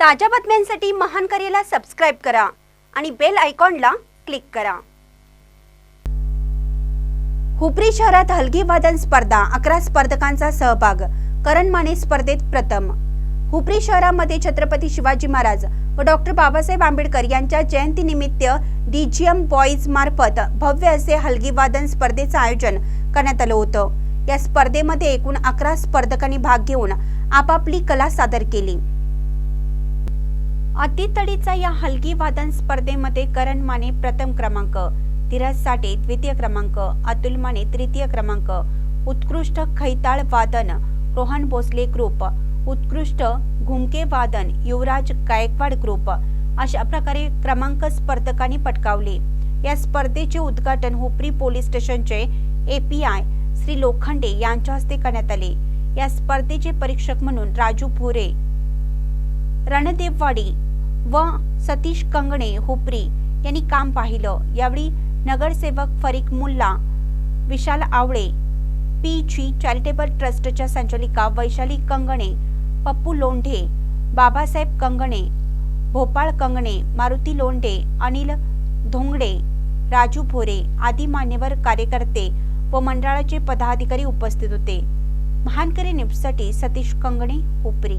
ताज्या बातम्यांसाठी महान करेला सबस्क्राईब करा आणि बेल आयकॉनला क्लिक करा. हुपरी शहरात हलगी वादन स्पर्धा अकरा स्पर्धकांचा सहभाग करण माने स्पर्धेत प्रथम. हुपरी शहरामध्ये छत्रपती शिवाजी महाराज व डॉक्टर बाबासाहेब आंबेडकर यांच्या जयंतीनिमित्त डीजीएम बॉईज मार्फत भव्य असे हलगी वादन स्पर्धेचं आयोजन करण्यात आलं होतं. या स्पर्धेमध्ये एकूण अकरा स्पर्धकांनी भाग घेऊन आपापली कला सादर केली. अतितडीचा या हलगी वादन स्पर्धेमध्ये करण माने प्रथम क्रमांक धीरज साठे द्वितीय क्रमांक अतुल माने तृतीय क्रमांक. उत्कृष्ट खैताळ वादन रोहन भोसले ग्रुप. उत्कृष्ट घुमके वादन युवराज गायकवाड ग्रुप. अशा प्रकारे क्रमांक स्पर्धकांनी पटकावले. या स्पर्धेचे उद्घाटन हुपरी पोलीस स्टेशनचे एपीआय श्री लोखंडे यांच्या हस्ते करण्यात आले. या स्पर्धेचे परीक्षक म्हणून राजू भोरे. रणदेववाडी व सतीश कंगणे हुपरी यांनी काम पाहिलं. यावेळी नगरसेवक Farik Mulla Vishal Awale P G charitable ट्रस्टच्या संचालिका वैशाली कंगणे पप्पू लोंढे बाबासाहेब कंगणे भोपाळ कंगणे मारुती लोंढे अनिल धोंगडे राजू भोरे आदी मान्यवर कार्यकर्ते व मंडळाचे पदाधिकारी उपस्थित होते. महानकरी न्यूजसाठी सतीश कंगणे हुपरी.